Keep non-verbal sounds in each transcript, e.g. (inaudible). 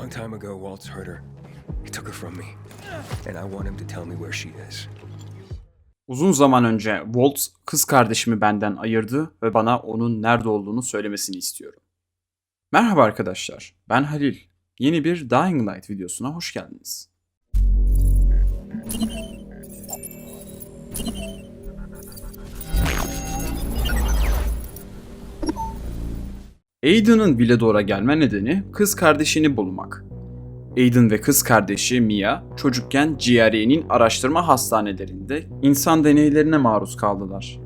long time ago, Waltz hurt her. He took her from me. And I want him to tell me where she is. Uzun zaman önce Walt kız kardeşimi benden ayırdı ve bana onun nerede olduğunu söylemesini istiyorum. Merhaba arkadaşlar, ben Halil. Yeni bir Dying Light videosuna hoş geldiniz. Aiden'ın Villador'a gelme nedeni kız kardeşini bulmak. Aiden ve kız kardeşi Mia çocukken GRE'nin araştırma hastanelerinde insan deneylerine maruz kaldılar.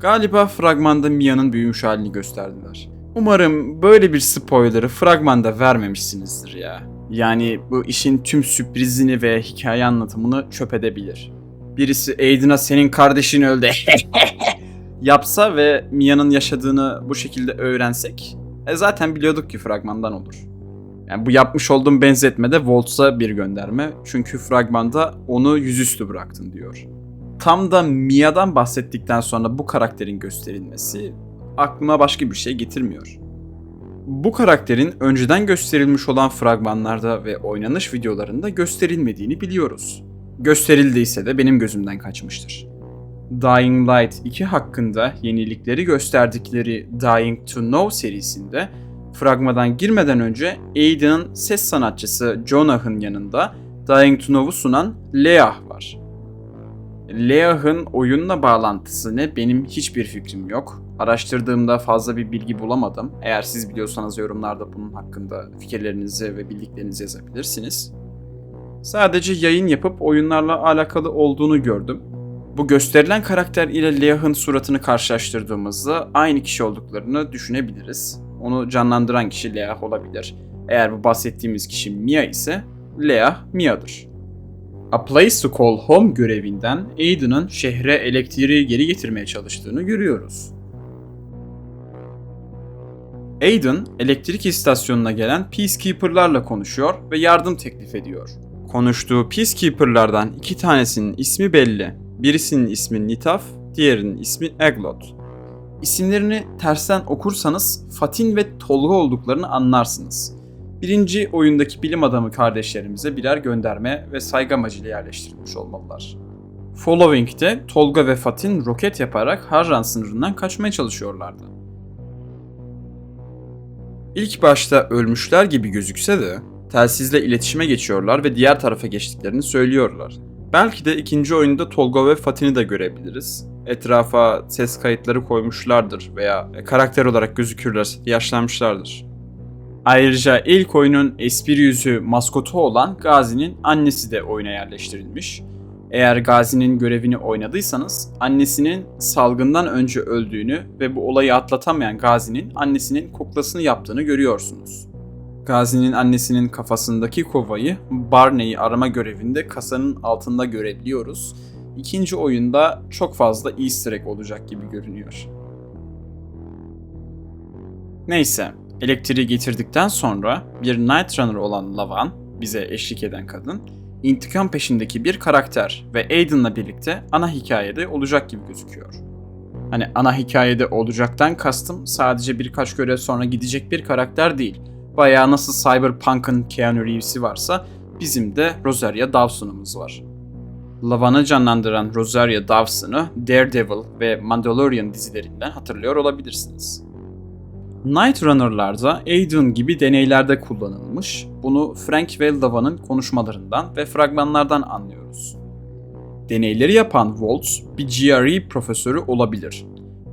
Galiba fragmanda Mia'nın büyümüş halini gösterdiler. Umarım böyle bir spoiler'ı fragmanda vermemişsinizdir ya. Yani bu işin tüm sürprizini ve hikaye anlatımını çöp edebilir. Birisi Aiden'a senin kardeşin öldü (laughs) yapsa ve Mia'nın yaşadığını bu şekilde öğrensek e zaten biliyorduk ki fragmandan olur. Yani bu yapmış olduğum benzetme de Waltz'a bir gönderme. Çünkü fragmanda onu yüzüstü bıraktın diyor. Tam da Mia'dan bahsettikten sonra bu karakterin gösterilmesi aklıma başka bir şey getirmiyor. Bu karakterin önceden gösterilmiş olan fragmanlarda ve oynanış videolarında gösterilmediğini biliyoruz. Gösterildiyse de benim gözümden kaçmıştır. Dying Light 2 hakkında yenilikleri gösterdikleri Dying to Know serisinde fragmadan girmeden önce Aiden'ın ses sanatçısı Jonah'ın yanında Dying to Know'u sunan Leah var. Leah'ın oyunla bağlantısı ne benim hiçbir fikrim yok. Araştırdığımda fazla bir bilgi bulamadım. Eğer siz biliyorsanız yorumlarda bunun hakkında fikirlerinizi ve bildiklerinizi yazabilirsiniz. Sadece yayın yapıp oyunlarla alakalı olduğunu gördüm. Bu gösterilen karakter ile Leah'ın suratını karşılaştırdığımızda aynı kişi olduklarını düşünebiliriz. Onu canlandıran kişi Leah olabilir. Eğer bu bahsettiğimiz kişi Mia ise Leah Mia'dır. A Place to Call Home görevinden Aiden'ın şehre elektriği geri getirmeye çalıştığını görüyoruz. Aiden, elektrik istasyonuna gelen Peacekeeper'larla konuşuyor ve yardım teklif ediyor. Konuştuğu Peacekeeper'lardan iki tanesinin ismi belli. Birisinin ismi Nitaf, diğerinin ismi Eglot. İsimlerini tersten okursanız Fatin ve Tolga olduklarını anlarsınız. Birinci oyundaki bilim adamı kardeşlerimize birer gönderme ve saygı amacıyla yerleştirilmiş olmalılar. Following'de Tolga ve Fatin roket yaparak Harran sınırından kaçmaya çalışıyorlardı. İlk başta ölmüşler gibi gözükse de telsizle iletişime geçiyorlar ve diğer tarafa geçtiklerini söylüyorlar. Belki de ikinci oyunda Tolga ve Fatin'i de görebiliriz. Etrafa ses kayıtları koymuşlardır veya karakter olarak gözükürler, yaşlanmışlardır. Ayrıca ilk oyunun espri yüzü maskotu olan Gazi'nin annesi de oyuna yerleştirilmiş. Eğer Gazi'nin görevini oynadıysanız annesinin salgından önce öldüğünü ve bu olayı atlatamayan Gazi'nin annesinin kuklasını yaptığını görüyorsunuz. Gazi'nin annesinin kafasındaki kovayı Barney'i arama görevinde kasanın altında görebiliyoruz. İkinci oyunda çok fazla easter egg olacak gibi görünüyor. Neyse, elektriği getirdikten sonra bir Night Runner olan Lavan, bize eşlik eden kadın, intikam peşindeki bir karakter ve Aiden'la birlikte ana hikayede olacak gibi gözüküyor. Hani ana hikayede olacaktan kastım sadece birkaç görev sonra gidecek bir karakter değil. Bayağı nasıl Cyberpunk'ın Keanu Reeves'i varsa bizim de Rosaria Dawson'umuz var. Lavan'ı canlandıran Rosaria Dawson'ı Daredevil ve Mandalorian dizilerinden hatırlıyor olabilirsiniz. Night Runner'larda Aiden gibi deneylerde kullanılmış. Bunu Frank ve Lavan'ın konuşmalarından ve fragmanlardan anlıyoruz. Deneyleri yapan Waltz bir GRE profesörü olabilir.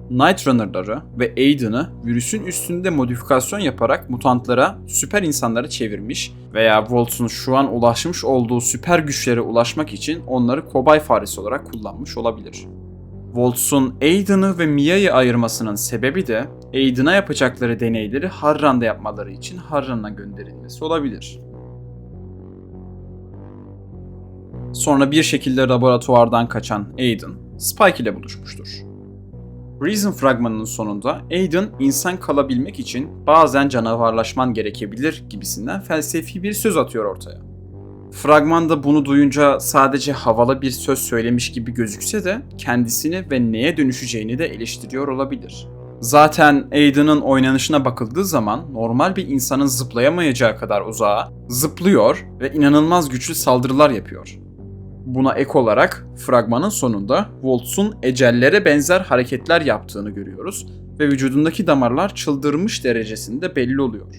Night Runner'ları ve Aiden'ı virüsün üstünde modifikasyon yaparak mutantlara, süper insanlara çevirmiş veya Waltz'un şu an ulaşmış olduğu süper güçlere ulaşmak için onları kobay faresi olarak kullanmış olabilir. Waltz'un Aiden'ı ve Mia'yı ayırmasının sebebi de Aiden'a yapacakları deneyleri Harran'da yapmaları için Harran'a gönderilmesi olabilir. Sonra bir şekilde laboratuvardan kaçan Aiden, Spike ile buluşmuştur. Reason fragmanının sonunda Aiden insan kalabilmek için bazen canavarlaşman gerekebilir gibisinden felsefi bir söz atıyor ortaya. Fragmanda bunu duyunca sadece havalı bir söz söylemiş gibi gözükse de kendisini ve neye dönüşeceğini de eleştiriyor olabilir. Zaten Aiden'ın oynanışına bakıldığı zaman normal bir insanın zıplayamayacağı kadar uzağa zıplıyor ve inanılmaz güçlü saldırılar yapıyor. Buna ek olarak fragmanın sonunda Voltz'un ecellere benzer hareketler yaptığını görüyoruz ve vücudundaki damarlar çıldırmış derecesinde belli oluyor.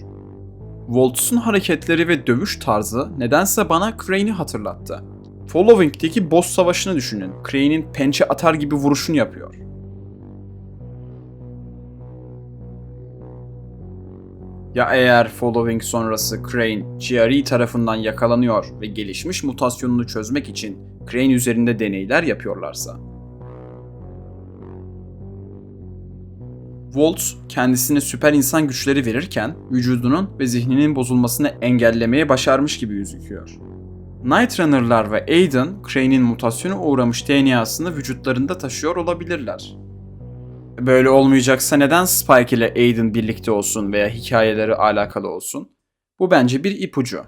Voltz'un hareketleri ve dövüş tarzı nedense bana Crane'i hatırlattı. Following'deki boss savaşını düşünün. Crane'in pençe atar gibi vuruşunu yapıyor. Ya eğer Following sonrası Crane, GRE tarafından yakalanıyor ve gelişmiş mutasyonunu çözmek için Crane üzerinde deneyler yapıyorlarsa? Waltz kendisine süper insan güçleri verirken vücudunun ve zihninin bozulmasını engellemeye başarmış gibi gözüküyor. Night Runner'lar ve Aiden, Crane'in mutasyona uğramış DNA'sını vücutlarında taşıyor olabilirler. Böyle olmayacaksa neden Spike ile Aiden birlikte olsun veya hikayeleri alakalı olsun? Bu bence bir ipucu.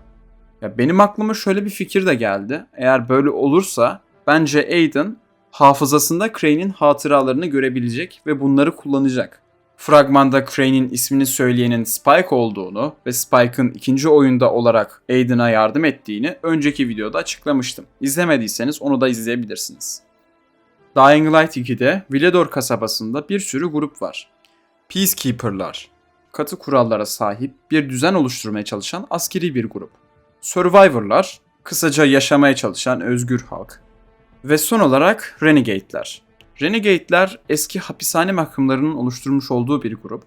Ya benim aklıma şöyle bir fikir de geldi. Eğer böyle olursa bence Aiden hafızasında Crane'in hatıralarını görebilecek ve bunları kullanacak. Fragmanda Crane'in ismini söyleyenin Spike olduğunu ve Spike'ın ikinci oyunda olarak Aiden'a yardım ettiğini önceki videoda açıklamıştım. İzlemediyseniz onu da izleyebilirsiniz. Dying Light 2'de Villedor kasabasında bir sürü grup var. Peacekeeper'lar, katı kurallara sahip bir düzen oluşturmaya çalışan askeri bir grup. Survivor'lar, kısaca yaşamaya çalışan özgür halk. Ve son olarak Renegade'ler. Renegade'ler eski hapishane mahkumlarının oluşturmuş olduğu bir grup.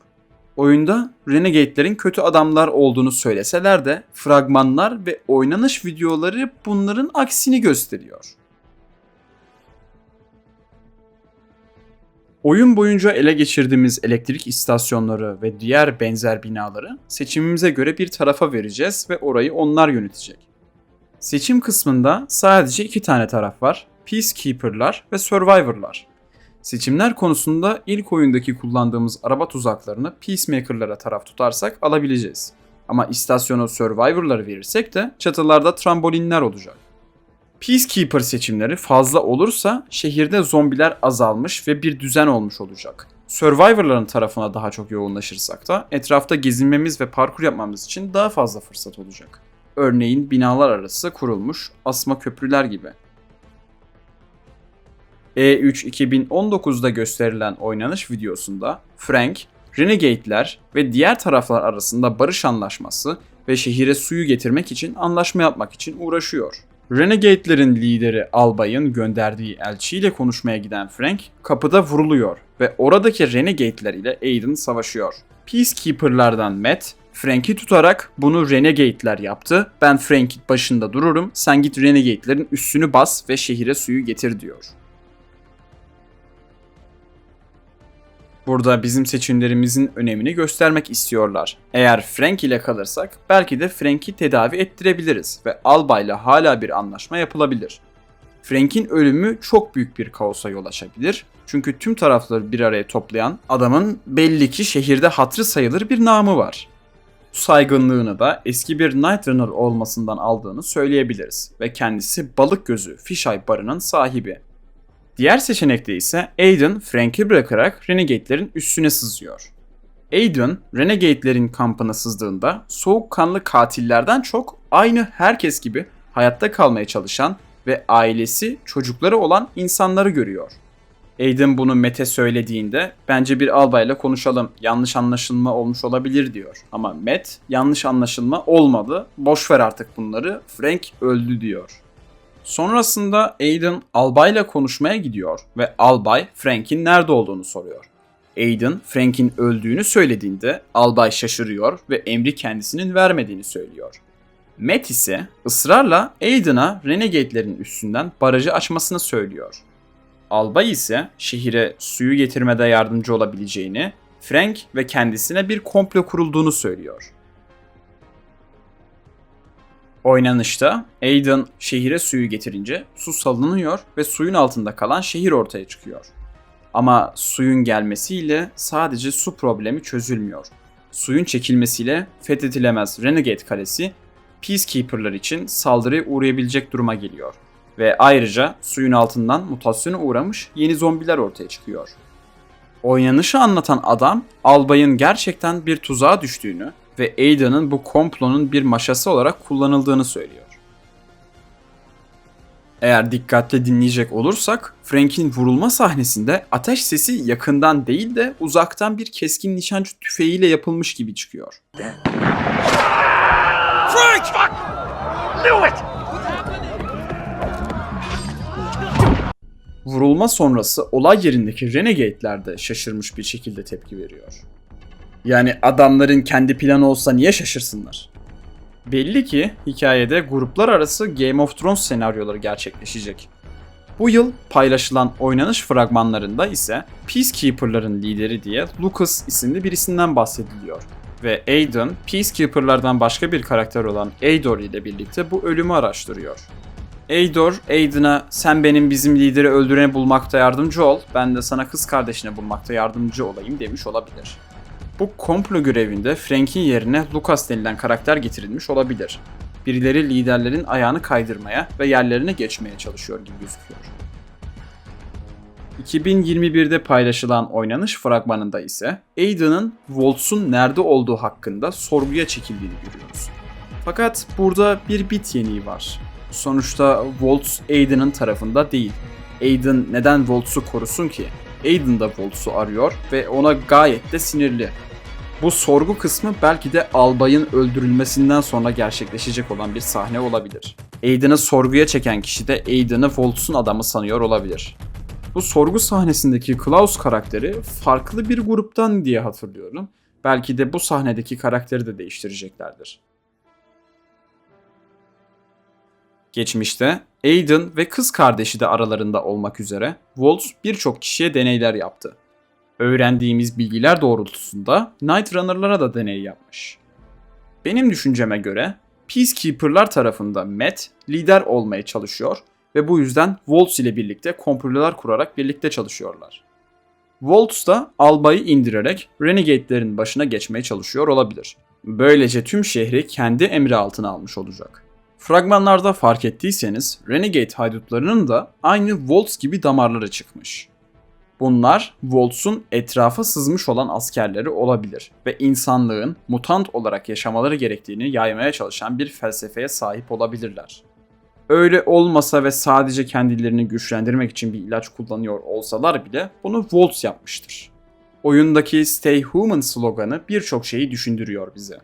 Oyunda Renegade'lerin kötü adamlar olduğunu söyleseler de fragmanlar ve oynanış videoları bunların aksini gösteriyor. Oyun boyunca ele geçirdiğimiz elektrik istasyonları ve diğer benzer binaları seçimimize göre bir tarafa vereceğiz ve orayı onlar yönetecek. Seçim kısmında sadece iki tane taraf var. Peacekeeper'lar ve Survivor'lar. Seçimler konusunda ilk oyundaki kullandığımız araba tuzaklarını Peacemaker'lara taraf tutarsak alabileceğiz. Ama istasyonu Survivor'ları verirsek de çatılarda trambolinler olacak. Peacekeeper seçimleri fazla olursa şehirde zombiler azalmış ve bir düzen olmuş olacak. Survivor'ların tarafına daha çok yoğunlaşırsak da etrafta gezinmemiz ve parkur yapmamız için daha fazla fırsat olacak. Örneğin binalar arası kurulmuş asma köprüler gibi. E3 2019'da gösterilen oynanış videosunda Frank, Renegade'ler ve diğer taraflar arasında barış anlaşması ve şehire suyu getirmek için anlaşma yapmak için uğraşıyor. Renegade'lerin lideri Albay'ın gönderdiği elçiyle konuşmaya giden Frank kapıda vuruluyor ve oradaki Renegade'ler ile Aiden savaşıyor. Peacekeeper'lardan Matt, Frank'i tutarak bunu Renegade'ler yaptı. Ben Frank'in başında dururum. Sen git Renegade'lerin üstünü bas ve şehire suyu getir diyor. Burada bizim seçimlerimizin önemini göstermek istiyorlar. Eğer Frank ile kalırsak belki de Frank'i tedavi ettirebiliriz ve Albay'la hala bir anlaşma yapılabilir. Frank'in ölümü çok büyük bir kaosa yol açabilir. Çünkü tüm tarafları bir araya toplayan adamın belli ki şehirde hatrı sayılır bir namı var. Bu saygınlığını da eski bir Night Runner olmasından aldığını söyleyebiliriz ve kendisi balık gözü Fisheye barının sahibi. Diğer seçenekte ise Aiden Frank'i bırakarak Renegade'lerin üstüne sızıyor. Aiden, Renegade'lerin kampına sızdığında soğukkanlı katillerden çok aynı herkes gibi hayatta kalmaya çalışan ve ailesi, çocukları olan insanları görüyor. Aiden bunu Mete söylediğinde bence bir albayla konuşalım yanlış anlaşılma olmuş olabilir diyor. Ama Matt yanlış anlaşılma olmadı boş ver artık bunları Frank öldü diyor. Sonrasında Aiden Albay'la konuşmaya gidiyor ve Albay Frank'in nerede olduğunu soruyor. Aiden Frank'in öldüğünü söylediğinde Albay şaşırıyor ve emri kendisinin vermediğini söylüyor. Matt ise ısrarla Aiden'a Renegade'lerin üstünden barajı açmasını söylüyor. Albay ise şehire suyu getirmede yardımcı olabileceğini, Frank ve kendisine bir komplo kurulduğunu söylüyor. Oynanışta Aiden şehire suyu getirince su salınıyor ve suyun altında kalan şehir ortaya çıkıyor. Ama suyun gelmesiyle sadece su problemi çözülmüyor. Suyun çekilmesiyle fethedilemez Renegade Kalesi Peacekeeper'lar için saldırıya uğrayabilecek duruma geliyor. Ve ayrıca suyun altından mutasyona uğramış yeni zombiler ortaya çıkıyor. Oynanışı anlatan adam, albayın gerçekten bir tuzağa düştüğünü ve Aidan'ın bu komplonun bir maşası olarak kullanıldığını söylüyor. Eğer dikkatli dinleyecek olursak, Frank'in vurulma sahnesinde ateş sesi yakından değil de uzaktan bir keskin nişancı tüfeğiyle yapılmış gibi çıkıyor. Vurulma sonrası olay yerindeki Renegade'ler de şaşırmış bir şekilde tepki veriyor. Yani adamların kendi planı olsa niye şaşırsınlar? Belli ki hikayede gruplar arası Game of Thrones senaryoları gerçekleşecek. Bu yıl paylaşılan oynanış fragmanlarında ise Peacekeeper'ların lideri diye Lucas isimli birisinden bahsediliyor. Ve Aiden, Peacekeeper'lardan başka bir karakter olan Aedor ile birlikte bu ölümü araştırıyor. Aedor, Aiden'a sen benim bizim lideri öldüreni bulmakta yardımcı ol, ben de sana kız kardeşini bulmakta yardımcı olayım demiş olabilir. Bu komplo görevinde Frank'in yerine Lucas denilen karakter getirilmiş olabilir. Birileri liderlerin ayağını kaydırmaya ve yerlerine geçmeye çalışıyor gibi gözüküyor. 2021'de paylaşılan oynanış fragmanında ise Aiden'ın Volts'un nerede olduğu hakkında sorguya çekildiğini görüyoruz. Fakat burada bir bit yeniği var. Sonuçta Volts Aiden'ın tarafında değil. Aiden neden Volts'u korusun ki? Aiden da Volts'u arıyor ve ona gayet de sinirli. Bu sorgu kısmı belki de albayın öldürülmesinden sonra gerçekleşecek olan bir sahne olabilir. Aiden'ı sorguya çeken kişi de Aiden'ı Volts'un adamı sanıyor olabilir. Bu sorgu sahnesindeki Klaus karakteri farklı bir gruptan diye hatırlıyorum. Belki de bu sahnedeki karakteri de değiştireceklerdir. Geçmişte Aiden ve kız kardeşi de aralarında olmak üzere Waltz birçok kişiye deneyler yaptı. Öğrendiğimiz bilgiler doğrultusunda Night Runner'lara da deney yapmış. Benim düşünceme göre Peacekeeper'lar tarafında Matt lider olmaya çalışıyor ve bu yüzden Waltz ile birlikte komplolar kurarak birlikte çalışıyorlar. Waltz da albayı indirerek Renegade'lerin başına geçmeye çalışıyor olabilir. Böylece tüm şehri kendi emri altına almış olacak. Fragmanlarda fark ettiyseniz Renegade haydutlarının da aynı Waltz gibi damarları çıkmış. Bunlar Waltz'un etrafa sızmış olan askerleri olabilir ve insanlığın mutant olarak yaşamaları gerektiğini yaymaya çalışan bir felsefeye sahip olabilirler. Öyle olmasa ve sadece kendilerini güçlendirmek için bir ilaç kullanıyor olsalar bile bunu Waltz yapmıştır. Oyundaki Stay Human sloganı birçok şeyi düşündürüyor bize.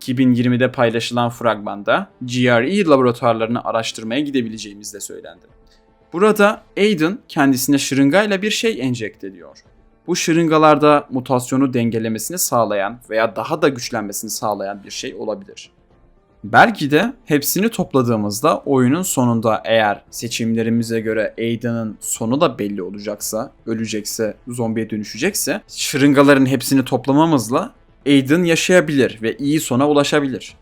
2020'de paylaşılan fragmanda GRE laboratuvarlarını araştırmaya gidebileceğimiz de söylendi. Burada Aiden kendisine şırıngayla bir şey enjekte ediyor. Bu şırıngalarda mutasyonu dengelemesini sağlayan veya daha da güçlenmesini sağlayan bir şey olabilir. Belki de hepsini topladığımızda oyunun sonunda eğer seçimlerimize göre Aiden'ın sonu da belli olacaksa, ölecekse, zombiye dönüşecekse, şırıngaların hepsini toplamamızla Aiden yaşayabilir ve iyi sona ulaşabilir.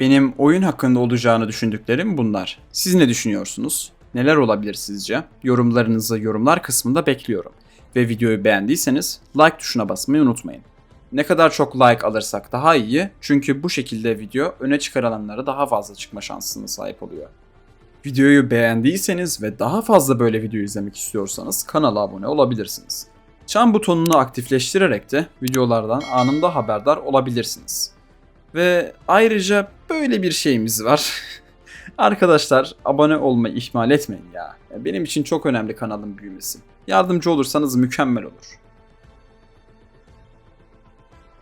Benim oyun hakkında olacağını düşündüklerim bunlar. Siz ne düşünüyorsunuz? Neler olabilir sizce? Yorumlarınızı yorumlar kısmında bekliyorum. Ve videoyu beğendiyseniz like tuşuna basmayı unutmayın. Ne kadar çok like alırsak daha iyi çünkü bu şekilde video öne çıkarılanlara daha fazla çıkma şansına sahip oluyor. Videoyu beğendiyseniz ve daha fazla böyle video izlemek istiyorsanız kanala abone olabilirsiniz. Çan butonunu aktifleştirerek de videolardan anında haberdar olabilirsiniz. Ve ayrıca böyle bir şeyimiz var. (laughs) Arkadaşlar abone olmayı ihmal etmeyin ya. Benim için çok önemli kanalın büyümesi. Yardımcı olursanız mükemmel olur.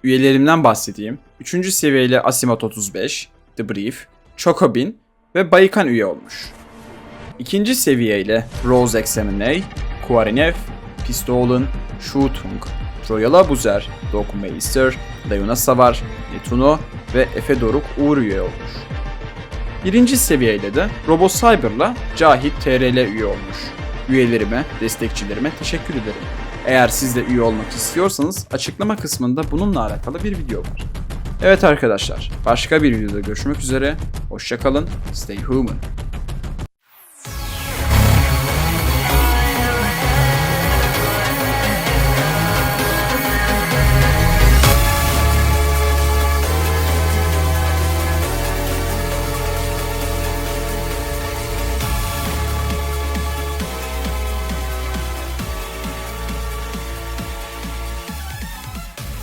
Üyelerimden bahsedeyim. 3. seviyeli Asimat 35, The Brief, Chocobin ve Baykan üye olmuş. İkinci seviyeyle Rose Examine, Kuarinev, Pistol'un, Shutung, Royal Abuzer, Doc Meister, Leona Savar, Netuno ve Efe Doruk Uğur üye olmuş. Birinci seviyeyle de Robo Cyber'la Cahit TRL üye olmuş. Üyelerime, destekçilerime teşekkür ederim. Eğer siz de üye olmak istiyorsanız açıklama kısmında bununla alakalı bir video var. Evet arkadaşlar, başka bir videoda görüşmek üzere. Hoşçakalın, stay human.